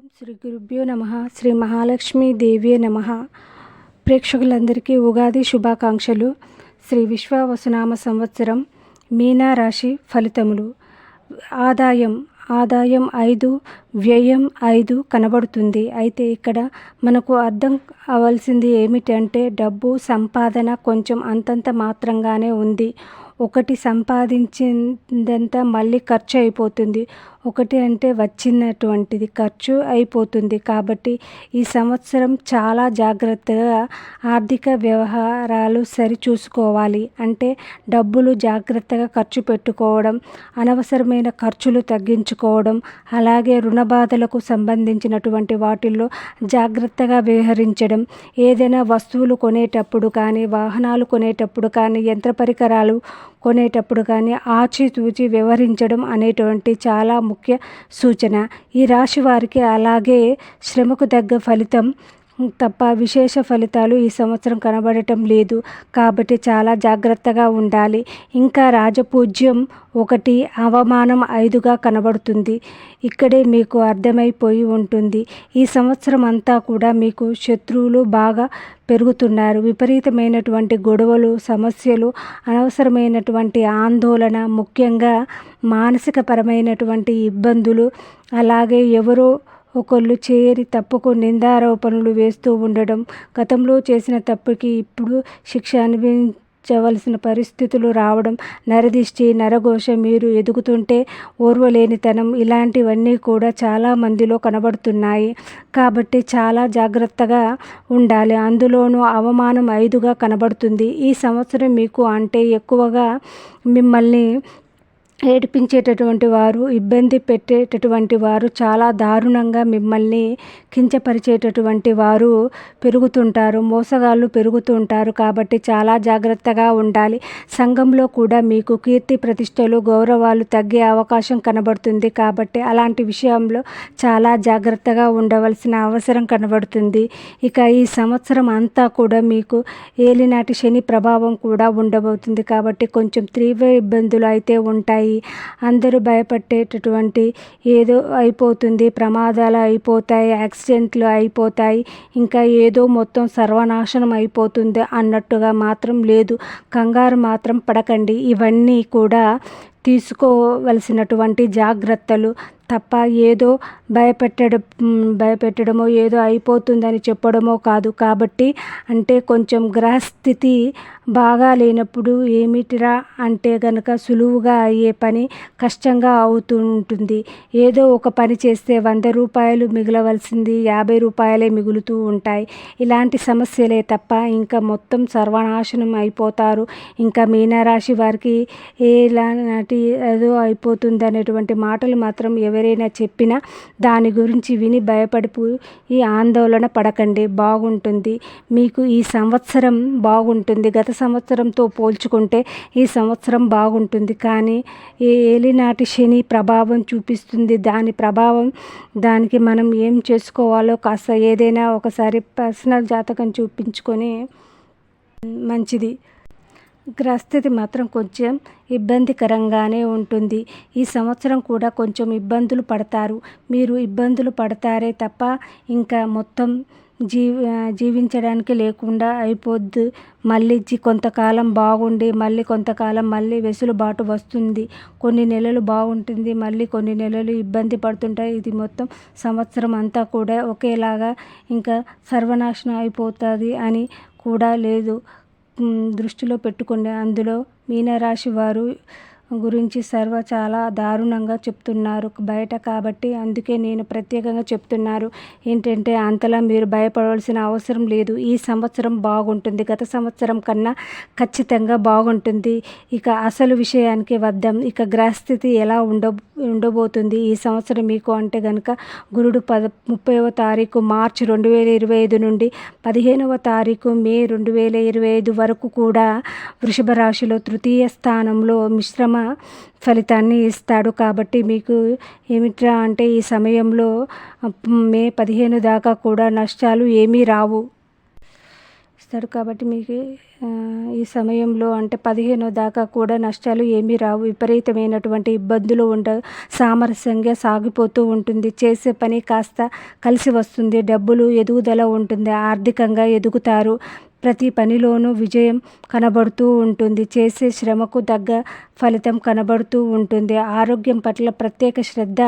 ఓం శ్రీ గురుభ్యో నమ శ్రీ మహాలక్ష్మి దేవ్యే నమ. ప్రేక్షకులందరికీ ఉగాది శుభాకాంక్షలు. శ్రీ విశ్వావసునామ సంవత్సరం మీనా రాశి ఫలితములు. ఆదాయం ఆదాయం ఐదు వ్యయం ఐదు కనబడుతుంది. అయితే ఇక్కడ మనకు అర్థం అవ్వాల్సింది ఏమిటంటే డబ్బు సంపాదన కొంచెం అంతంత మాత్రంగానే ఉంది. ఒకటి సంపాదించిందంతా మళ్ళీ ఖర్చు అయిపోతుంది. ఒకటి అంటే వచ్చినటువంటిది ఖర్చు అయిపోతుంది. కాబట్టి ఈ సంవత్సరం చాలా జాగ్రత్తగా ఆర్థిక వ్యవహారాలు సరి చూసుకోవాలి అంటే డబ్బులు జాగ్రత్తగా ఖర్చు పెట్టుకోవడం అనవసరమైన ఖర్చులు తగ్గించుకోవడం అలాగే రుణ బాధలకు సంబంధించినటువంటి వాటిల్లో జాగ్రత్తగా వ్యవహరించడం ఏదైనా వస్తువులు కొనేటప్పుడు కానీ వాహనాలు కొనేటప్పుడు కానీ యంత్ర పరికరాలు కొనేటప్పుడు కానీ ఆచితూచి వ్యవహరించడం అనేటువంటి చాలా ముఖ్య సూచన. ఈ రాశి వారికి అలాగే శ్రమకు తగ్గ ఫలితం తప్ప విశేష ఫలితాలు ఈ సంవత్సరం కనబడటం లేదు. కాబట్టి చాలా జాగ్రత్తగా ఉండాలి. ఇంకా రాజపూజ్యం ఒకటి అవమానం ఐదుగా కనబడుతుంది. ఇక్కడే మీకు అర్థమైపోయి ఉంటుంది. ఈ సంవత్సరం అంతా కూడా మీకు శత్రువులు బాగా పెరుగుతున్నారు. విపరీతమైనటువంటి గొడవలు సమస్యలు అనవసరమైనటువంటి ఆందోళన ముఖ్యంగా మానసికపరమైనటువంటి ఇబ్బందులు అలాగే ఎవరో ఒకళ్ళు చేరి తప్పుకు నిందారోపణలు వేస్తూ ఉండడం గతంలో చేసిన తప్పుకి ఇప్పుడు శిక్ష అనుభవించవలసిన పరిస్థితులు రావడం నరదిష్టి నరఘోష మీరు ఎదుగుతుంటే ఓర్వలేనితనం ఇలాంటివన్నీ కూడా చాలా మందిలో కనబడుతున్నాయి. కాబట్టి చాలా జాగ్రత్తగా ఉండాలి. అందులోనూ అవమానం ఐదుగా కనబడుతుంది. ఈ సంవత్సరం మీకు అంటే ఎక్కువగా మిమ్మల్ని ఏడిపించేటటువంటి వారు ఇబ్బంది పెట్టేటటువంటి వారు చాలా దారుణంగా మిమ్మల్ని కించపరిచేటటువంటి వారు పెరుగుతుంటారు మోసగాళ్ళు పెరుగుతుంటారు కాబట్టి చాలా జాగ్రత్తగా ఉండాలి. సంఘంలో కూడా మీకు కీర్తి ప్రతిష్టలు గౌరవాలు తగ్గే అవకాశం కనబడుతుంది కాబట్టి అలాంటి విషయంలో చాలా జాగ్రత్తగా ఉండవలసిన అవసరం కనబడుతుంది. ఇక ఈ సంవత్సరం అంతా కూడా మీకు ఏలినాటి శని ప్రభావం కూడా ఉండబోతుంది కాబట్టి కొంచెం తీవ్ర ఇబ్బందులు అయితే ఉంటాయి. అందరూ భయపట్టేటటువంటి ఏదో అయిపోతుంది. ప్రమాదాలు అయిపోతాయి యాక్సిడెంట్లు అయిపోతాయి. ఇంకా ఏదో మొత్తం సర్వనాశనం అయిపోతుంది అన్నట్టుగా మాత్రం లేదు. కంగారు మాత్రం పడకండి. ఇవన్నీ కూడా తీసుకోవలసినటువంటి జాగ్రత్తలు తప్ప ఏదో భయపెట్టడం భయపెట్టడమో ఏదో అయిపోతుందని చెప్పడమో కాదు. కాబట్టి అంటే కొంచెం గ్రహస్థితి బాగా లేనప్పుడు ఏమిటిరా అంటే గనక సులువుగా అయ్యే పని కష్టంగా అవుతూ ఉంటుంది ఏదో ఒక పని చేస్తే వంద రూపాయలు మిగలవలసింది యాభై రూపాయలే మిగులుతూ ఉంటాయి. ఇలాంటి సమస్యలే తప్ప ఇంకా మొత్తం సర్వనాశనం అయిపోతారు. ఇంకా మీనరాశి వారికి ఏలాంటి ఏదో అయిపోతుంది అనేటువంటి మాటలు మాత్రం ఎవరైనా చెప్పినా దాని గురించి విని భయపడిపోయి ఈ ఆందోళన పడకండి బాగుంటుంది. మీకు ఈ సంవత్సరం బాగుంటుంది. గత సంవత్సరంతో పోల్చుకుంటే ఈ సంవత్సరం బాగుంటుంది. కానీ ఏ ఏలినాటి శని ప్రభావం చూపిస్తుంది. దాని ప్రభావం దానికి మనం ఏం చేసుకోవాలో కాస్త ఏదైనా ఒకసారి పర్సనల్ జాతకం చూపించుకొని మంచిది. గ్రహస్థితి మాత్రం కొంచెం ఇబ్బందికరంగానే ఉంటుంది. ఈ సంవత్సరం కూడా కొంచెం ఇబ్బందులు పడతారు. మీరు ఇబ్బందులు పడతారే తప్ప ఇంకా మొత్తం జీవి జీవించడానికి లేకుండా అయిపోద్ది. మళ్ళీ కొంతకాలం బాగుండి మళ్ళీ కొంతకాలం మళ్ళీ వెసులుబాటు వస్తుంది. కొన్ని నెలలు బాగుంటుంది మళ్ళీ కొన్ని నెలలు ఇబ్బంది పడుతుంటాయి. ఇది మొత్తం సంవత్సరం అంతా కూడా ఒకేలాగా ఇంకా సర్వనాశనం అయిపోతుంది అని కూడా లేదు. దృష్టిలో పెట్టుకోండి అందులో మీనరాశి వారు గురించి సర్వ చాలా దారుణంగా చెప్తున్నారు బయట కాబట్టి అందుకే నేను ప్రత్యేకంగా చెప్తున్నారు. ఏంటంటే అంతలా మీరు భయపడవలసిన అవసరం లేదు. ఈ సంవత్సరం బాగుంటుంది. గత సంవత్సరం కన్నా ఖచ్చితంగా బాగుంటుంది. ఇక అసలు విషయానికి వద్దాం. ఇక గ్రహస్థితి ఎలా ఉండ ఉండబోతుంది? ఈ సంవత్సరం మీకు అంటే కనుక గురుడు పద ముప్పైవ తారీఖు మార్చి రెండు వేల ఇరవై ఐదు నుండి పదిహేనవ తారీఖు మే రెండు వేల ఇరవై ఐదు వరకు కూడా వృషభ రాశిలో తృతీయ స్థానంలో మిశ్రమ ఫలితాన్ని ఇస్తాడు కాబట్టి మీకు ఏమిట్రా అంటే ఈ సమయంలో మే పదిహేను దాకా కూడా నష్టాలు ఏమీ రావు. ఇస్తాడు కాబట్టి మీకు ఈ సమయంలో అంటే పదిహేనో దాకా కూడా నష్టాలు ఏమీ రావు. విపరీతమైనటువంటి ఇబ్బందులు ఉండవు సామరస్యంగా సాగిపోతూ ఉంటుంది. చేసే పని కాస్త కలిసి వస్తుంది. డబ్బులు ఎదుగుదల ఉంటుంది. ఆర్థికంగా ఎదుగుతారు. ప్రతి పనిలోనూ విజయం కనబడుతూ ఉంటుంది. చేసే శ్రమకు తగ్గ ఫలితం కనబడుతూ ఉంటుంది. ఆరోగ్యం పట్ల ప్రత్యేక శ్రద్ధ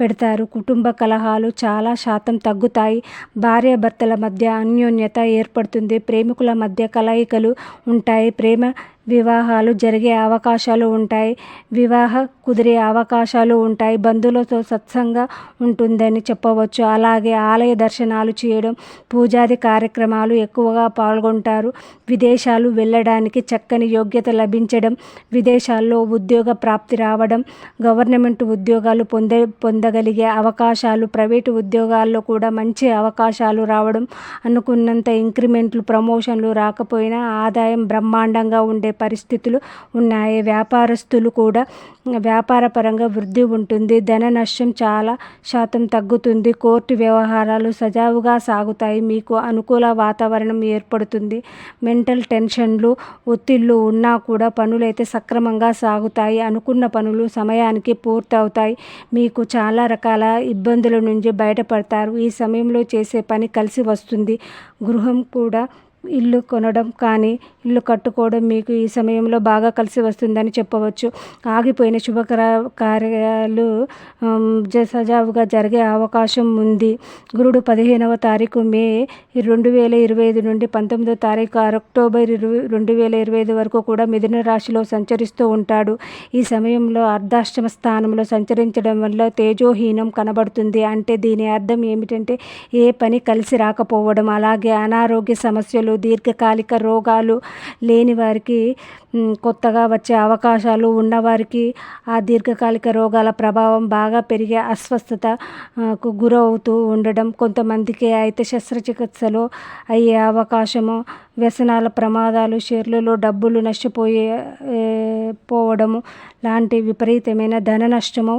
పెడతారు. కుటుంబ కలహాలు చాలా శాతం తగ్గుతాయి. భార్యాభర్తల మధ్య అన్యోన్యత ఏర్పడుతుంది. ప్రేమికుల మధ్య కలయికలు ఉంటాయి. ప్రేమ వివాహాలు జరిగే అవకాశాలు ఉంటాయి. వివాహ కుదిరే అవకాశాలు ఉంటాయి. బంధువులతో సత్సంగా ఉంటుందని చెప్పవచ్చు. అలాగే ఆలయ దర్శనాలు చేయడం పూజాది కార్యక్రమాలు ఎక్కువగా పాల్గొంటారు. విదేశాలు వెళ్ళడానికి చక్కని యోగ్యత లభించడం విదేశాల్లో ఉద్యోగ ప్రాప్తి రావడం గవర్నమెంట్ ఉద్యోగాలు పొంద పొందగలిగే అవకాశాలు ప్రైవేటు ఉద్యోగాల్లో కూడా మంచి అవకాశాలు రావడం అనుకున్నంత ఇంక్రిమెంట్లు ప్రమోషన్లు రాకపోయినా ఆదాయం బ్రహ్మాండంగా ఉండే పరిస్థితులు ఉన్నాయి. వ్యాపారస్తులు కూడా వ్యాపారపరంగా వృద్ధి ఉంటుంది. ధన నష్టం చాలా శాతం తగ్గుతుంది. కోర్టు వ్యవహారాలు సజావుగా సాగుతాయి. మీకు అనుకూల వాతావరణం ఏర్పడుతుంది. మెంటల్ టెన్షన్లు ఒత్తిళ్ళు ఉన్నా కూడా పనులైతే సక్రమంగా సాగుతాయి. అనుకున్న పనులు సమయానికి పూర్తవుతాయి. మీకు చాలా రకాల ఇబ్బందుల నుంచి బయటపడతారు. ఈ సమయంలో చేసే పని కలిసి వస్తుంది. గృహం కూడా ఇల్లు కొనడం కానీ ఇల్లు కట్టుకోవడం మీకు ఈ సమయంలో బాగా కలిసి వస్తుందని చెప్పవచ్చు. ఆగిపోయిన శుభకర కార్యాలు సజావుగా జరిగే అవకాశం ఉంది. గురుడు పదిహేనవ తారీఖు మే రెండు వేల ఇరవై ఐదు నుండి పంతొమ్మిదో తారీఖు అక్టోబర్ ఇరవై రెండు వేల ఇరవై ఐదు వరకు కూడా మిథున రాశిలో సంచరిస్తూ ఉంటాడు. ఈ సమయంలో అర్ధాష్టమ స్థానంలో సంచరించడం వల్ల తేజోహీనం కనబడుతుంది. అంటే దీని అర్థం ఏమిటంటే ఏ పని కలిసి రాకపోవడం అలాగే అనారోగ్య సమస్యలు దీర్ఘకాలిక రోగాలు లేని వారికి కొత్తగా వచ్చే అవకాశాలు ఉన్నవారికి ఆ దీర్ఘకాలిక రోగాల ప్రభావం బాగా పెరిగే అస్వస్థతకు గురవుతూ ఉండడం కొంతమందికి అయితే శస్త్రచికిత్సలు అయ్యే అవకాశము వ్యసనాల ప్రమాదాలు షేర్లలో డబ్బులు నష్టపోయే పోవడము లాంటి విపరీతమైన ధన నష్టము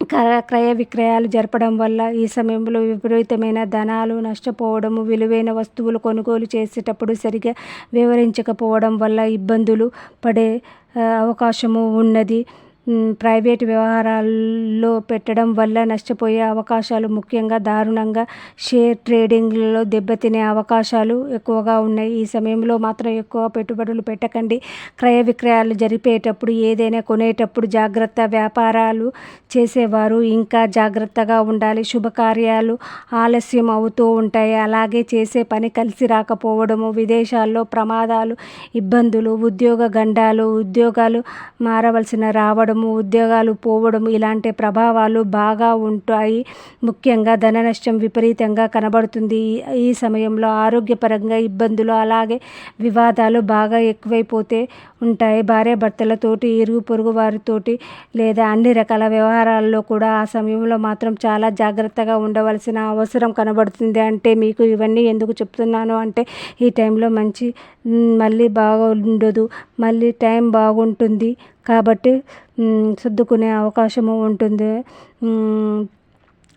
క్రయ విక్రయాలు జరపడం వల్ల ఈ సమయంలో విపరీతమైన ధనాలు నష్టపోవడము విలువైన వస్తువులు కొనుగోలు చేసేటప్పుడు సరిగా వివరించకపోవడం వల్ల ఇబ్బందులు పడే అవకాశము ఉన్నది. ప్రైవేట్ వ్యవహారాల్లో పెట్టడం వల్ల నష్టపోయే అవకాశాలు ముఖ్యంగా దారుణంగా షేర్ ట్రేడింగ్లలో దెబ్బతినే అవకాశాలు ఎక్కువగా ఉన్నాయి. ఈ సమయంలో మాత్రం ఎక్కువ పెట్టుబడులు పెట్టకండి. క్రయ విక్రయాలు జరిపేటప్పుడు ఏదైనా కొనేటప్పుడు జాగ్రత్త వ్యాపారాలు చేసేవారు ఇంకా జాగ్రత్తగా ఉండాలి. శుభకార్యాలు ఆలస్యం అవుతూ ఉంటాయి. అలాగే చేసే పని కలిసి రాకపోవడము విదేశాల్లో ప్రమాదాలు ఇబ్బందులు ఉద్యోగ గండాలు ఉద్యోగాలు మారవలసిన రావడం రావడము ఉద్యోగాలు పోవడము ఇలాంటి ప్రభావాలు బాగా ఉంటాయి. ముఖ్యంగా ధన నష్టం విపరీతంగా కనబడుతుంది. ఈ సమయంలో ఆరోగ్యపరంగా ఇబ్బందులు అలాగే వివాదాలు బాగా ఎక్కువైపోతే ఉంటాయి. భార్యాభర్తలతోటి ఇరుగు పొరుగు వారితోటి లేదా అన్ని రకాల వ్యవహారాల్లో కూడా ఆ సమయంలో మాత్రం చాలా జాగ్రత్తగా ఉండవలసిన అవసరం కనబడుతుంది. అంటే మీకు ఇవన్నీ ఎందుకు చెప్తున్నాను అంటే ఈ టైంలో మంచి మళ్ళీ బాగా ఉండదు మళ్ళీ టైం బాగుంటుంది. కాబట్టి సర్దుకునే అవకాశము ఉంటుంది.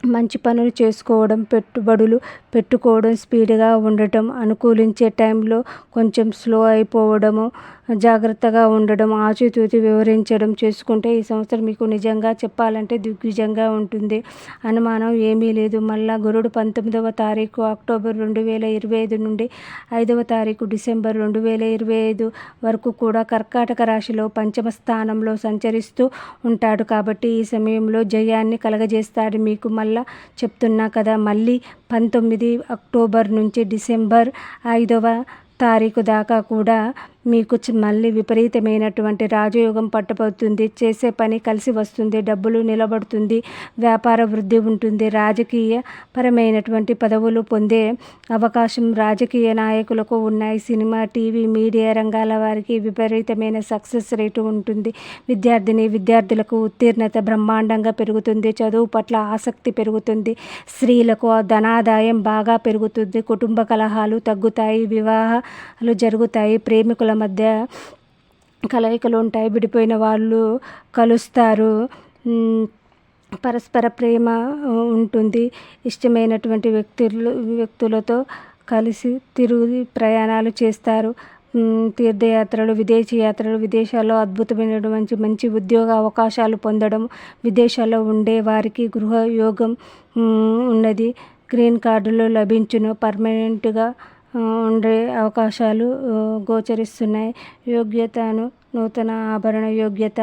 మంచి పనులు చేసుకోవడం పెట్టుబడులు పెట్టుకోవడం స్పీడ్గా ఉండటం అనుకూలించే టైంలో కొంచెం స్లో అయిపోవడము జాగ్రత్తగా ఉండడం ఆచితూచి వివరించడం చేసుకుంటే ఈ సంవత్సరం మీకు నిజంగా చెప్పాలంటే దిగ్విజంగా ఉంటుంది. అనుమానం ఏమీ లేదు. మళ్ళా గురుడు పంతొమ్మిదవ తారీఖు అక్టోబర్ రెండు వేల ఇరవై ఐదు నుండి ఐదవ తారీఖు డిసెంబర్ రెండు వేల ఇరవై ఐదు వరకు కూడా కర్కాటక రాశిలో పంచమ స్థానంలో సంచరిస్తూ ఉంటాడు. కాబట్టి ఈ సమయంలో జయాన్ని కలగజేస్తాడు మీకు. మళ్ళా చెప్తున్నా కదా మళ్ళీ పంతొమ్మిది అక్టోబర్ నుంచి డిసెంబర్ ఐదవ తారీఖు దాకా కూడా మీకు మళ్ళీ విపరీతమైనటువంటి రాజయోగం పట్టబోతుంది. చేసే పని కలిసి వస్తుంది. డబ్బులు నిలబడుతుంది. వ్యాపార వృద్ధి ఉంటుంది. రాజకీయ పరమైనటువంటి పదవులు పొందే అవకాశం రాజకీయ నాయకులకు ఉన్నాయి. సినిమా టీవీ మీడియా రంగాల వారికి విపరీతమైన సక్సెస్ రేటు ఉంటుంది. విద్యార్థిని విద్యార్థులకు ఉత్తీర్ణత బ్రహ్మాండంగా పెరుగుతుంది. చదువు పట్ల ఆసక్తి పెరుగుతుంది. స్త్రీలకు ధనాదాయం బాగా పెరుగుతుంది. కుటుంబ కలహాలు తగ్గుతాయి. వివాహాలు జరుగుతాయి. ప్రేమికుల మధ్య కలయికలు ఉంటాయి. విడిపోయిన వాళ్ళు కలుస్తారు. పరస్పర ప్రేమ ఉంటుంది. ఇష్టమైనటువంటి వ్యక్తులు వ్యక్తులతో కలిసి తిరుగు ప్రయాణాలు చేస్తారు. తీర్థయాత్రలు విదేశీ యాత్రలు విదేశాల్లో అద్భుతమైనటువంటి మంచి ఉద్యోగ అవకాశాలు పొందడం విదేశాల్లో ఉండే వారికి గృహయోగం ఉన్నది. గ్రీన్ కార్డులు లభించును. పర్మనెంట్గా ఉండే అవకాశాలు గోచరిస్తున్నాయి. యోగ్యతను నూతన ఆభరణ యోగ్యత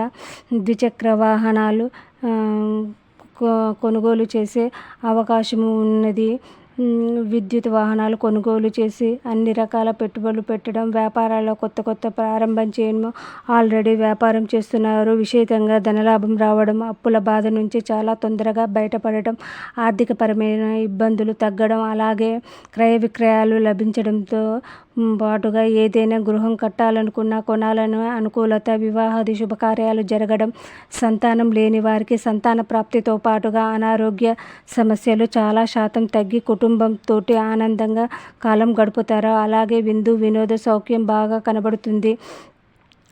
ద్విచక్ర వాహనాలు కొ- కొనుగోలు చేసే అవకాశము ఉన్నది. విద్యుత్ వాహనాలు కొనుగోలు చేసి అన్ని రకాల పెట్టుబడులు పెట్టడం వ్యాపారాల్లో కొత్త కొత్త ప్రారంభం చేయడం ఆల్రెడీ వ్యాపారం చేస్తున్నారు. విశేషంగా ధనలాభం రావడం అప్పుల బాధ నుంచి చాలా తొందరగా బయటపడటం ఆర్థికపరమైన ఇబ్బందులు తగ్గడం అలాగే క్రయ విక్రయాలు లభించడంతో పాటుగా ఏదైనా గృహం కట్టాలనుకున్నా కొనాలని అనుకూలత వివాహాది శుభకార్యాలు జరగడం సంతానం లేని వారికి సంతాన ప్రాప్తితో పాటుగా అనారోగ్య సమస్యలు చాలా శాతం తగ్గి కుటుంబంతో ఆనందంగా కాలం గడుపుతారు. అలాగే విందు వినోద సౌఖ్యం బాగా కనబడుతుంది.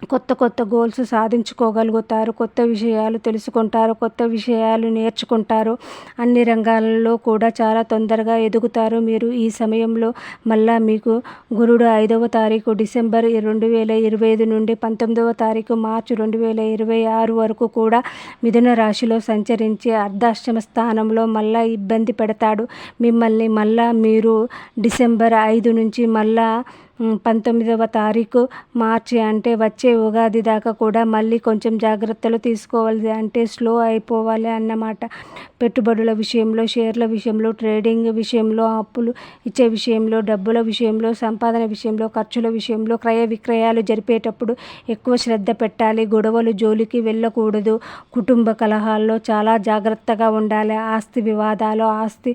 కొత్త కొత్త గోల్స్ సాధించుకోగలుగుతారు కొత్త విషయాలు తెలుసుకుంటారు కొత్త విషయాలు నేర్చుకుంటారు. అన్ని రంగాలలో కూడా చాలా తొందరగా ఎదుగుతారు. మీరు ఈ సమయంలో మళ్ళా మీకు గురుడు ఐదవ తారీఖు డిసెంబర్ రెండు వేల ఇరవై ఐదు నుండి పంతొమ్మిదవ తారీఖు మార్చి రెండు వేల ఇరవై ఆరు వరకు కూడా మిథున రాశిలో సంచరించి అర్ధాష్టమ స్థానంలో మళ్ళా ఇబ్బంది పెడతాడు. మిమ్మల్ని మళ్ళా మీరు డిసెంబర్ ఐదు నుంచి మళ్ళా పంతొమ్మిదవ తారీఖు మార్చి అంటే వచ్చే ఉగాది దాకా కూడా మళ్ళీ కొంచెం జాగ్రత్తలు తీసుకోవాలి అంటే స్లో అయిపోవాలి అన్నమాట. పెట్టుబడుల విషయంలో షేర్ల విషయంలో ట్రేడింగ్ విషయంలో అప్పులు ఇచ్చే విషయంలో డబ్బుల విషయంలో సంపాదన విషయంలో ఖర్చుల విషయంలో క్రయ విక్రయాలు జరిపేటప్పుడు ఎక్కువ శ్రద్ధ పెట్టాలి. గొడవలు జోలికి వెళ్ళకూడదు. కుటుంబ కలహాల్లో చాలా జాగ్రత్తగా ఉండాలి. ఆస్తి వివాదాలు ఆస్తి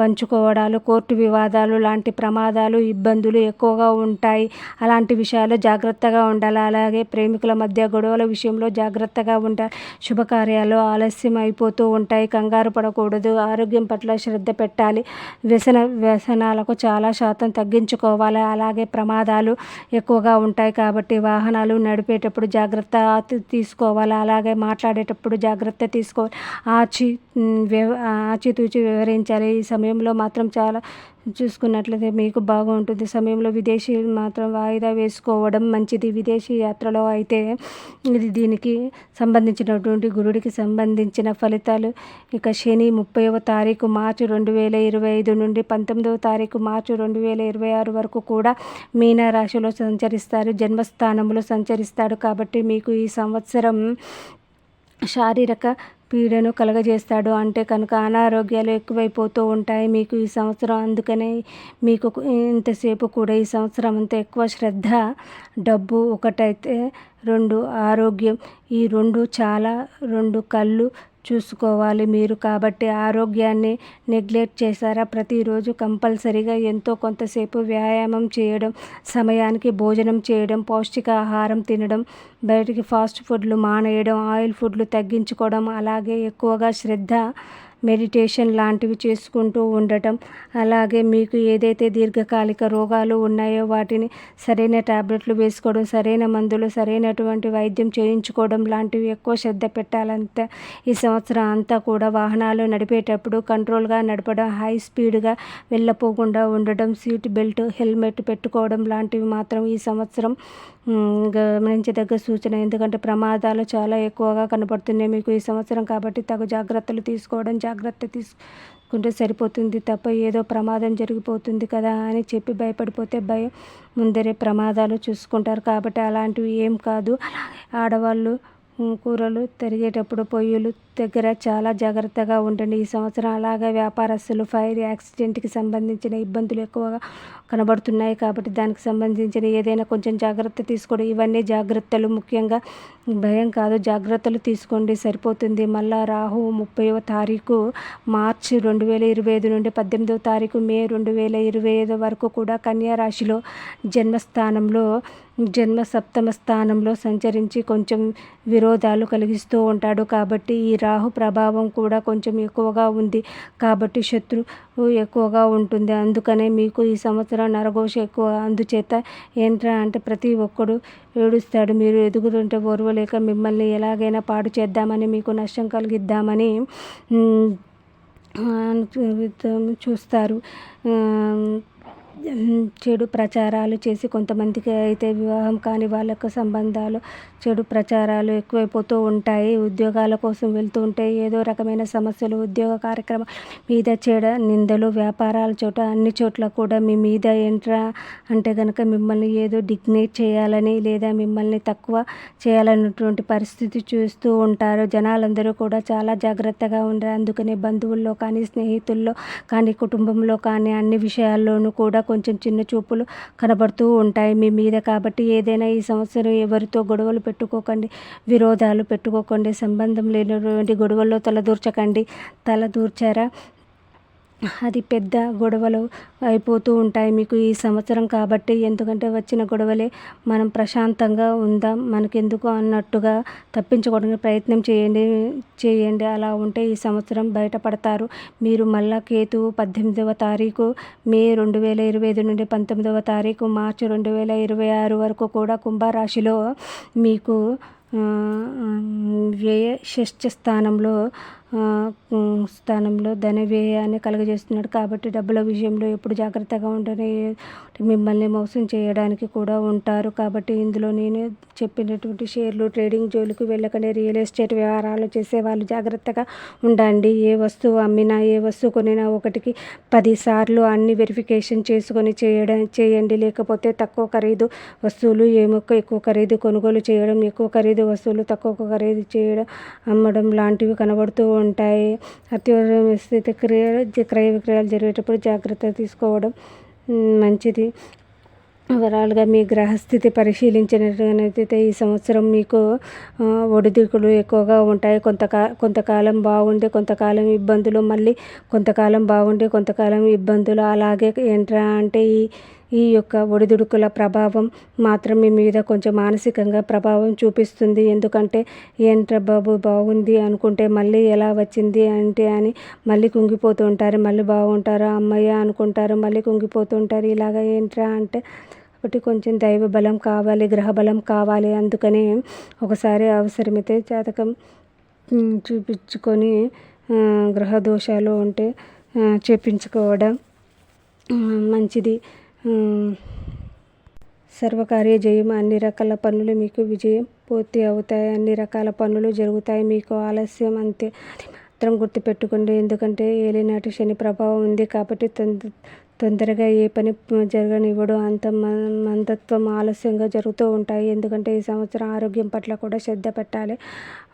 పంచుకోవడాలు కోర్టు వివాదాలు లాంటి ప్రమాదాలు ఇబ్బందులు ఎక్కువగా ఉంటాయి. అలాంటి విషయాలు జాగ్రత్తగా ఉండాలి. అలాగే ప్రేమికుల మధ్య గొడవల విషయంలో జాగ్రత్తగా ఉండాలి. శుభకార్యాలు ఆలస్యం అయిపోతూ ఉంటాయి. కంగారు పడకూడదు. ఆరోగ్యం పట్ల శ్రద్ధ పెట్టాలి. వ్యసన వ్యసనాలకు చాలా శాతం తగ్గించుకోవాలి. అలాగే ప్రమాదాలు ఎక్కువగా ఉంటాయి కాబట్టి వాహనాలు నడిపేటప్పుడు జాగ్రత్త తీసుకోవాలి. అలాగే మాట్లాడేటప్పుడు జాగ్రత్త తీసుకోవాలి. ఆచి వ్యవ ఆచితూచి వివరించాలి ఈ సమయంలో మాత్రం చాలా చూసుకున్నట్లయితే మీకు బాగుంటుంది. సమయంలో విదేశీ మాత్రం వాయిదా వేసుకోవడం మంచిది. విదేశీ యాత్రలో అయితే ఇది దీనికి సంబంధించినటువంటి గురుడికి సంబంధించిన ఫలితాలు. ఇక శని ముప్పైవ తారీఖు మార్చి రెండు వేల ఇరవై ఐదు నుండి పంతొమ్మిదవ తారీఖు మార్చి రెండు వేల ఇరవై ఆరు వరకు కూడా మీన రాశిలో సంచరిస్తారు. జన్మస్థానంలో సంచరిస్తాడు. కాబట్టి మీకు ఈ సంవత్సరం శారీరక పీడను కలగజేస్తాడు. అంటే కనుక అనారోగ్యాలు ఎక్కువైపోతూ ఉంటాయి మీకు ఈ సంవత్సరం. అందుకనే మీకు ఇంతసేపు కూడా ఈ సంవత్సరం అంతా ఎక్కువ శ్రద్ధ డబ్బు ఒకటైతే రెండు ఆరోగ్యం. ఈ రెండు చాలా రెండు కళ్ళు చూసుకోవాలి. మీరు కాబట్టి ఆరోగ్యాన్ని నెగ్లెక్ట్ చేశారా? ప్రతిరోజు కంపల్సరీగా ఎంతో కొంతసేపు వ్యాయామం చేయడం సమయానికి భోజనం చేయడం పౌష్టికాహారం తినడం బయటికి ఫాస్ట్ ఫుడ్లు మానేయడం ఆయిల్ ఫుడ్లు తగ్గించుకోవడం అలాగే ఎక్కువగా శ్రద్ధ మెడిటేషన్ లాంటివి చేసుకుంటూ ఉండటం. అలాగే మీకు ఏదైతే దీర్ఘకాలిక రోగాలు ఉన్నాయో వాటిని సరైన టాబ్లెట్లు వేసుకోవడం సరైన మందులు సరైనటువంటి వైద్యం చేయించుకోవడం లాంటివి ఎక్కువ శ్రద్ధ పెట్టాలంత ఈ సంవత్సరం అంతా కూడా వాహనాలు నడిపేటప్పుడు కంట్రోల్గా నడపడం హై స్పీడ్గా వెళ్ళపోకుండా ఉండడం సీట్ బెల్ట్ హెల్మెట్ పెట్టుకోవడం లాంటివి మాత్రం ఈ సంవత్సరం గమనించదగ్గ సూచన. ఎందుకంటే ప్రమాదాలు చాలా ఎక్కువగా కనపడుతున్నాయి మీకు ఈ సంవత్సరం కాబట్టి. తగు జాగ్రత్తలు తీసుకోవడం జాగ్రత్త తీసుకుంటే సరిపోతుంది తప్ప ఏదో ప్రమాదం జరిగిపోతుంది కదా అని చెప్పి భయపడిపోతే భయం. ముందరే ప్రమాదాలు చూసుకుంటారు కాబట్టి అలాంటివి ఏం కాదు. ఆడవాళ్ళు కూరలు తరిగేటప్పుడు పొయ్యిలు దగ్గర చాలా జాగ్రత్తగా ఉండండి. ఈ సంవత్సరం అలాగే వ్యాపారస్తులు ఫైర్ యాక్సిడెంట్కి సంబంధించిన ఇబ్బందులు ఎక్కువగా కనబడుతున్నాయి కాబట్టి దానికి సంబంధించిన ఏదైనా కొంచెం జాగ్రత్త తీసుకోవడం ఇవన్నీ జాగ్రత్తలు ముఖ్యంగా భయం కాదు. జాగ్రత్తలు తీసుకోండి. సరిపోతుంది. మళ్ళా రాహు ముప్పైవ తారీఖు మార్చి రెండు వేల ఇరవై ఐదు నుండి పద్దెనిమిదవ తారీఖు మే రెండు వేల ఇరవై ఐదు వరకు కూడా కన్యా రాశిలో జన్మస్థానంలో జన్మ సప్తమ స్థానంలో సంచరించి కొంచెం విరోధాలు కలిగిస్తూ ఉంటాడు. కాబట్టి ఈ రాహు ప్రభావం కూడా కొంచెం ఎక్కువగా ఉంది. కాబట్టి శత్రువు ఎక్కువగా ఉంటుంది. అందుకనే మీకు ఈ సంవత్సరం నరఘోష ఎక్కువ. అందుచేత ఏంట్రా అంటే ప్రతి ఒక్కడు ఏడుస్తాడు. మీరు ఎదుగుతుంటే ఓర్వలేక మిమ్మల్ని ఎలాగైనా పాడు చేద్దామని మీకు నష్టం కలిగిద్దామని చూస్తారు. చెడు ప్రచారాలు చేసి కొంతమందికి అయితే వివాహం కాని వాళ్ళకు సంబంధాలు చెడు ప్రచారాలు ఎక్కువైపోతూ ఉంటాయి. ఉద్యోగాల కోసం వెళ్తూ ఉంటే ఏదో రకమైన సమస్యలు ఉద్యోగ కార్యక్రమం మీద చెడ నిందలు వ్యాపారాల చోట అన్ని చోట్ల కూడా మీ మీద ఏంట్రా అంటే కనుక మిమ్మల్ని ఏదో డిగ్నేట్ చేయాలని లేదా మిమ్మల్ని తక్కువ చేయాలన్నటువంటి పరిస్థితి చూస్తూ ఉంటారు. జనాలందరూ కూడా చాలా జాగ్రత్తగా ఉండరు అందుకనే బంధువుల్లో కానీ స్నేహితుల్లో కానీ కుటుంబంలో కానీ అన్ని విషయాల్లోనూ కూడా కొంచెం చిన్న చూపులు కనబడుతూ ఉంటాయి మీ మీద. కాబట్టి ఏదైనా ఈ సంవత్సరం ఎవరితో గొడవలు పెట్టుకోకండి విరోధాలు పెట్టుకోకండి సంబంధం లేనటువంటి గొడవల్లో తలదూర్చకండి. తలదూర్చారా? అది పెద్ద గొడవలు అయిపోతూ ఉంటాయి మీకు ఈ సంవత్సరం కాబట్టి. ఎందుకంటే వచ్చిన గొడవలే మనం ప్రశాంతంగా ఉందాం మనకెందుకు అన్నట్టుగా తప్పించుకోవడానికి ప్రయత్నం చేయండి చేయండి. అలా ఉంటే ఈ సంవత్సరం బయటపడతారు. మీరు మళ్ళా కేతు పద్దెనిమిదవ తారీఖు మే రెండు వేల ఇరవై ఐదు నుండి పంతొమ్మిదవ తారీఖు మార్చి రెండు వేల ఇరవై ఆరు వరకు కూడా కుంభరాశిలో మీకు వ్యయ షష్ఠ స్థానంలో స్థానంలో ధన వ్యయాన్ని కలుగజేస్తున్నాడు కాబట్టి డబ్బుల విషయంలో ఎప్పుడు జాగ్రత్తగా ఉండని మిమ్మల్ని మోసం చేయడానికి కూడా ఉంటారు. కాబట్టి ఇందులో నేను చెప్పినటువంటి షేర్లు ట్రేడింగ్ జోలికి వెళ్ళకనే రియల్ ఎస్టేట్ వ్యవహారాలు చేసే వాళ్ళు జాగ్రత్తగా ఉండండి. ఏ వస్తువు అమ్మినా ఏ వస్తువు కొనినా ఒకటికి పదిసార్లు అన్ని వెరిఫికేషన్ చేసుకొని చేయడం చేయండి. లేకపోతే తక్కువ ఖరీదు వస్తువులు ఏమొక్క ఎక్కువ ఖరీదు కొనుగోలు చేయడం ఎక్కువ ఖరీదు వస్తువులు తక్కువ ఖరీదు చేయడం అమ్మడం లాంటివి కనబడుతూ ఉంటాయి. అత్యవసరం స్థితి క్రియ క్రయ విక్రయాలు జరిగేటప్పుడు జాగ్రత్త తీసుకోవడం మంచిది. ఓవరాల్గా మీ గ్రహస్థితి పరిశీలించినట్లయితే ఈ సంవత్సరం మీకు ఒడిదుడుకులు ఎక్కువగా ఉంటాయి. కొంతకా కొంతకాలం బాగుండి కొంతకాలం ఇబ్బందులు మళ్ళీ కొంతకాలం బాగుండి కొంతకాలం ఇబ్బందులు. అలాగే ఏంట్రా అంటే ఈ ఈ యొక్క ఒడిదుడుకుల ప్రభావం మాత్రం మీ మీద కొంచెం మానసికంగా ప్రభావం చూపిస్తుంది. ఎందుకంటే ఏంట్రా బాబు బాగుంది అనుకుంటే మళ్ళీ ఎలా వచ్చింది అంటే అని మళ్ళీ కుంగిపోతూ ఉంటారు. మళ్ళీ బాగుంటారు అమ్మయ్య అనుకుంటారు. మళ్ళీ కుంగిపోతుంటారు ఇలాగ ఏంట్రా అంటే కాబట్టి కొంచెం దైవ బలం కావాలి గ్రహ బలం కావాలి. అందుకని ఒకసారి అవసరమైతే జాతకం చూపించుకొని గ్రహ దోషాలు ఉంటే చేపించుకోవడం మంచిది. సర్వకార్య జయం అన్ని రకాల పనులు మీకు విజయం పూర్తి అవుతాయి. అన్ని రకాల పనులు జరుగుతాయి. మీకు ఆలస్యం అంతే. అది మాత్రం గుర్తుపెట్టుకోండి. ఎందుకంటే ఏలినాటి శని ప్రభావం ఉంది కాబట్టి తొంద తొందరగా ఏ పని జరగనివ్వడు. అంత మందత్వం ఆలస్యంగా జరుగుతూ ఉంటాయి. ఎందుకంటే ఈ సంవత్సరం ఆరోగ్యం పట్ల కూడా శ్రద్ధ పెట్టాలి.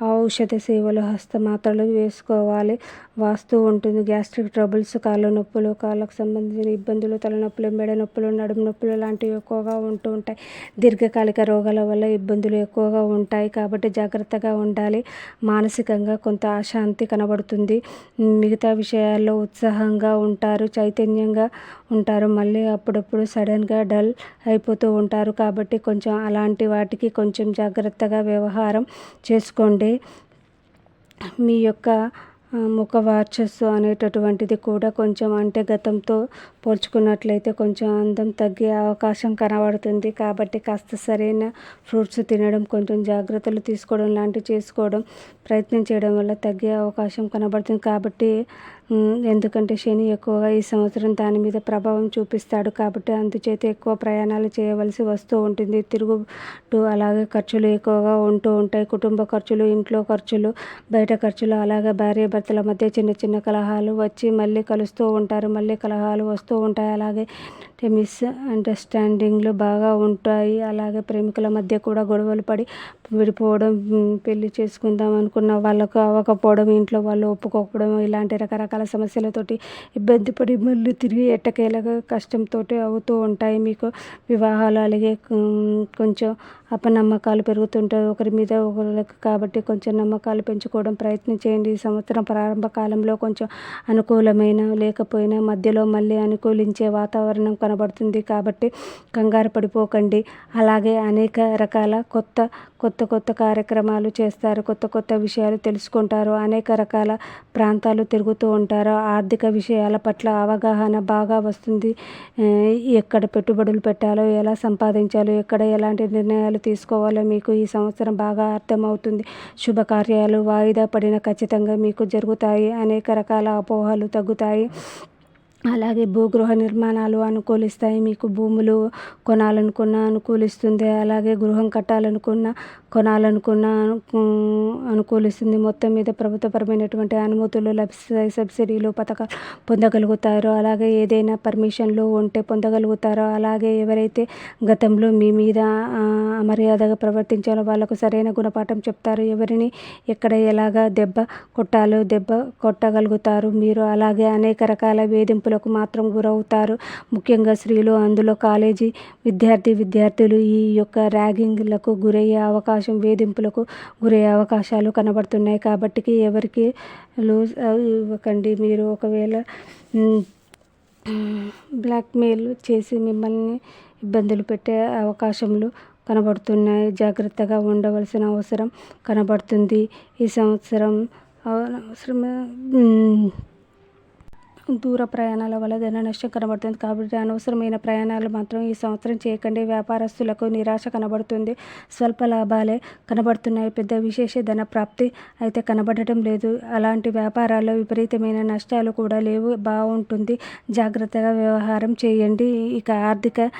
ఔషధ సేవలు హస్తమాత్రలు వేసుకోవాలి. వాస్తు ఉంటుంది. గ్యాస్ట్రిక్ ట్రబుల్స్ కాళ్ళ నొప్పులు కాళ్ళకు సంబంధించిన ఇబ్బందులు తలనొప్పులు మెడ నొప్పులు నడుము నొప్పులు లాంటివి ఎక్కువగా ఉంటూ ఉంటాయి. దీర్ఘకాలిక రోగాల వల్ల ఇబ్బందులు ఎక్కువగా ఉంటాయి. కాబట్టి జాగ్రత్తగా ఉండాలి. మానసికంగా కొంత అశాంతి కనబడుతుంది. మిగతా విషయాల్లో ఉత్సాహంగా ఉంటారు. చైతన్యంగా ఉంటారు. మళ్ళీ అప్పుడప్పుడు సడన్గా డల్ అయిపోతూ ఉంటారు. కాబట్టి కొంచెం అలాంటి వాటికి కొంచెం జాగ్రత్తగా వ్యవహారం చేసుకోండి. మీ యొక్క ముఖ వార్చస్సు అనేటటువంటిది కూడా కొంచెం అంటే గతంతో పోల్చుకున్నట్లయితే కొంచెం అందం తగ్గే అవకాశం కనబడుతుంది. కాబట్టి కాస్త సరైన ఫ్రూట్స్ తినడం కొంచెం జాగ్రత్తలు తీసుకోవడం లాంటివి చేసుకోవడం ప్రయత్నం చేయడం వల్ల తగ్గే అవకాశం కనబడుతుంది. కాబట్టి ఎందుకంటే శని ఎక్కువగా ఈ సంవత్సరం దాని మీద ప్రభావం చూపిస్తాడు కాబట్టి అందుచేత ఎక్కువ ప్రయాణాలు చేయవలసి వస్తూ ఉంటుంది. తిరుగుటు అలాగే ఖర్చులు ఎక్కువగా ఉంటూ ఉంటాయి. కుటుంబ ఖర్చులు ఇంట్లో ఖర్చులు బయట ఖర్చులు అలాగే భార్య భర్తల మధ్య చిన్న చిన్న కలహాలు వచ్చి మళ్ళీ కలుస్తూ ఉంటారు మళ్ళీ కలహాలు వస్తూ ఉంటాయి. అలాగే మిస్ అండర్స్టాండింగ్లు బాగా ఉంటాయి. అలాగే ప్రేమికుల మధ్య కూడా గొడవలు పడి విడిపోవడం పెళ్ళి చేసుకుందాం అనుకున్న వాళ్ళకు అవ్వకపోవడం ఇంట్లో వాళ్ళు ఒప్పుకోకపోవడం ఇలాంటి రకరకాల సమస్యలతోటి ఇబ్బంది పడి మళ్ళీ తిరిగి ఎట్టకేలాగా కష్టంతో అవుతూ ఉంటాయి. మీకు వివాహాలు అలాగే కొంచెం అపనమ్మకాలు పెరుగుతుంటాయి. ఒకరి మీద ఒకరికి కాబట్టి కొంచెం నమ్మకాలు పెంచుకోవడం ప్రయత్నం చేయండి. ఈ సంవత్సరం ప్రారంభ కాలంలో కొంచెం అనుకూలమైన లేకపోయినా మధ్యలో మళ్ళీ అనుకూలించే వాతావరణం కనబడుతుంది కాబట్టి కంగారు పడిపోకండి. అలాగే అనేక రకాల కొత్త కొత్త కొత్త కార్యక్రమాలు చేస్తారు. కొత్త కొత్త విషయాలు తెలుసుకుంటారు. అనేక రకాల ప్రాంతాలు తిరుగుతూ ఉంటారు. ఆర్థిక విషయాల పట్ల అవగాహన బాగా వస్తుంది. ఎక్కడ పెట్టుబడులు పెట్టాలో ఎలా సంపాదించాలో ఎక్కడ ఎలాంటి నిర్ణయాలు తీసుకోవాలో మీకు ఈ సంవత్సరం బాగా అర్థమవుతుంది. శుభకార్యాలు వాయిదా పడిన ఖచ్చితంగా మీకు జరుగుతాయి. అనేక రకాల అపోహలు తగ్గుతాయి. అలాగే భూగృహ నిర్మాణాలు అనుకూలిస్తాయి. మీకు భూములు కొనాలనుకున్న అనుకూలిస్తుంది. అలాగే గృహం కట్టాలనుకున్న కొనాలనుకున్న అనుకూలిస్తుంది. మొత్తం మీద ప్రభుత్వపరమైనటువంటి అనుమతులు లభిస్తాయి. సబ్సిడీలు పథకాలు పొందగలుగుతారో. అలాగే ఏదైనా పర్మిషన్లు ఉంటే పొందగలుగుతారో. అలాగే ఎవరైతే గతంలో మీ మీద అమర్యాదగా ప్రవర్తించాలో వాళ్ళకు సరైన గుణపాఠం చెప్తారు. ఎవరిని ఎక్కడ ఎలాగా దెబ్బ కొట్టాలో దెబ్బ కొట్టగలుగుతారు. మీరు అలాగే అనేక రకాల వేధింపులు వేధింపులకు మాత్రం గురవుతారు. ముఖ్యంగా స్త్రీలు అందులో కాలేజీ విద్యార్థి విద్యార్థులు ఈ యొక్క ర్యాగింగ్లకు గురయ్యే అవకాశం వేధింపులకు గురయ్యే అవకాశాలు కనబడుతున్నాయి. కాబట్టి ఎవరికి లూజ్ ఇవ్వకండి మీరు ఒకవేళ బ్లాక్మెయిల్ చేసి మిమ్మల్ని ఇబ్బందులు పెట్టే అవకాశములు కనబడుతున్నాయి. జాగ్రత్తగా ఉండవలసిన అవసరం కనబడుతుంది. ఈ సంవత్సరం అవసరం దూర ప్రయాణాల వల్ల ధన నష్టం కనబడుతుంది. కాబట్టి అనవసరమైన ప్రయాణాలు మాత్రం ఈ సంవత్సరం చేయకండి. వ్యాపారస్తులకు నిరాశ కనబడుతుంది. స్వల్ప లాభాలే కనబడుతున్నాయి. పెద్ద విశేష ధన ప్రాప్తి అయితే కనబడటం లేదు. అలాంటి వ్యాపారాల్లో విపరీతమైన నష్టాలు కూడా లేవు. బాగుంటుంది. జాగ్రత్తగా వ్యవహారం చేయండి. ఇక ఆర్థిక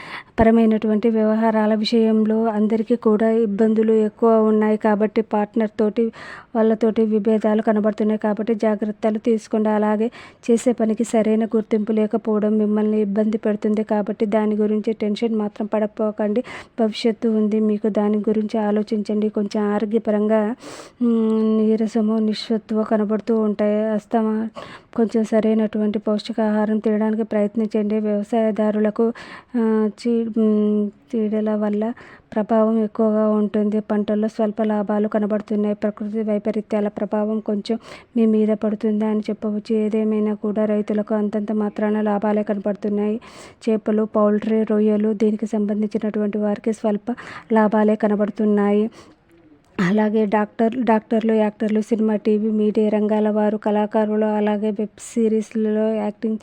పరమైనటువంటి వ్యవహారాల విషయంలో అందరికీ కూడా ఇబ్బందులు ఎక్కువ ఉన్నాయి. కాబట్టి పార్ట్నర్ తోటి వాళ్ళతోటి విభేదాలు కనబడుతున్నాయి. కాబట్టి జాగ్రత్తలు తీసుకోండి. అలాగే చేసే పని దానికి సరైన గుర్తింపు లేకపోవడం మిమ్మల్ని ఇబ్బంది పెడుతుంది కాబట్టి దాని గురించి టెన్షన్ మాత్రం పడకపోకండి భవిష్యత్తు ఉంది మీకు దాని గురించి ఆలోచించండి. కొంచెం ఆరోగ్యపరంగా నీరసము నిశ్వత్వ కనబడుతూ ఉంటాయి. అస్తమా కొంచెం సరైనటువంటి పౌష్టికాహారం తినడానికి ప్రయత్నించండి. వ్యవసాయదారులకు చీ చీడల వల్ల ప్రభావం ఎక్కువగా ఉంటుంది. పంటల్లో స్వల్ప లాభాలు కనబడుతున్నాయి. ప్రకృతి వైపరీత్యాల ప్రభావం కొంచెం మీ మీద పడుతుంది అని చెప్పవచ్చు. ఏదేమైనా కూడా రైతులకు అంతంత మాత్రాన లాభాలే కనబడుతున్నాయి. చేపలు పౌల్ట్రీ రొయ్యలు దీనికి సంబంధించినటువంటి వారికి స్వల్ప లాభాలే కనబడుతున్నాయి. అలాగే డాక్టర్ డాక్టర్లు యాక్టర్లు సినిమా టీవీ మీడియా రంగాల వారు కళాకారులు అలాగే వెబ్ సిరీస్లలో యాక్టింగ్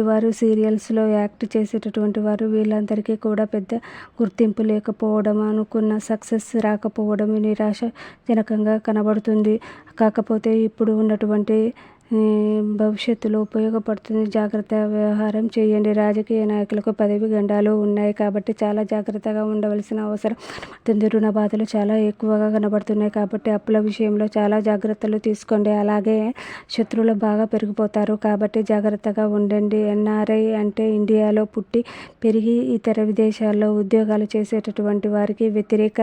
వారు సీరియల్స్లో యాక్ట్ చేసేటటువంటి వారు వీళ్ళందరికీ కూడా పెద్ద గుర్తింపు లేకపోవడం అనుకున్న సక్సెస్ రాకపోవడం నిరాశజనకంగా కనబడుతుంది. కాకపోతే ఇప్పుడు ఉన్నటువంటి భవిష్యత్తులో ఉపయోగపడుతుంది. జాగ్రత్త వ్యవహారం చేయండి. రాజకీయ నాయకులకు పదవి గండాలు ఉన్నాయి కాబట్టి చాలా జాగ్రత్తగా ఉండవలసిన అవసరం. ఉంటుంది రుణ బాధలు చాలా ఎక్కువగా కనబడుతున్నాయి కాబట్టి అప్పుల విషయంలో చాలా జాగ్రత్తలు తీసుకోండి. అలాగే శత్రువులు బాగా పెరిగిపోతారు కాబట్టి జాగ్రత్తగా ఉండండి. ఎన్ఆర్ఐ అంటే ఇండియాలో పుట్టి పెరిగి ఇతర విదేశాల్లో ఉద్యోగాలు చేసేటటువంటి వారికి వ్యతిరేక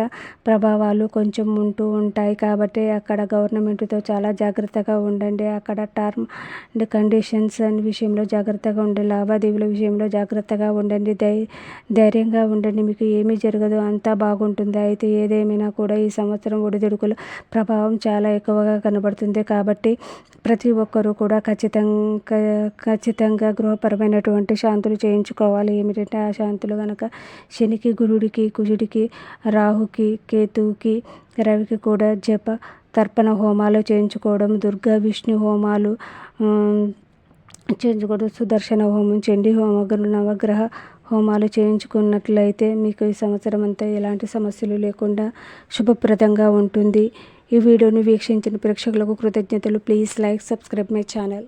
ప్రభావాలు కొంచెం ఉంటూ ఉంటాయి కాబట్టి అక్కడ గవర్నమెంట్తో చాలా జాగ్రత్తగా ఉండండి. అక్కడ టర్మ్ అండ్ కండిషన్స్ అనే విషయంలో జాగ్రత్తగా ఉండండి. లావాదేవీల విషయంలో జాగ్రత్తగా ఉండండి. ధై ధైర్యంగా ఉండండి. మీకు ఏమీ జరగదు. అంతా బాగుంటుంది. అయితే ఏదేమైనా కూడా ఈ సంవత్సరం ఒడిదుడుకుల ప్రభావం చాలా ఎక్కువగా కనబడుతుంది. కాబట్టి ప్రతి ఒక్కరూ కూడా ఖచ్చితంగా ఖచ్చితంగా గృహపరమైనటువంటి శాంతులు చేయించుకోవాలి. ఏమిటంటే ఆ శాంతులు కనుక శనికి గురుడికి కుజుడికి రాహుకి కేతువుకి రవికి కూడా జప తర్పణ హోమాలు చేయించుకోవడం దుర్గా విష్ణు హోమాలు చేయించుకోవడం సుదర్శన హోమం చండీ హోమం నవగ్రహ హోమాలు చేయించుకున్నట్లయితే మీకు ఈ సంవత్సరం అంతా ఎలాంటి సమస్యలు లేకుండా శుభప్రదంగా ఉంటుంది. ఈ వీడియోను వీక్షించిన ప్రేక్షకులకు కృతజ్ఞతలు. Please like subscribe my channel.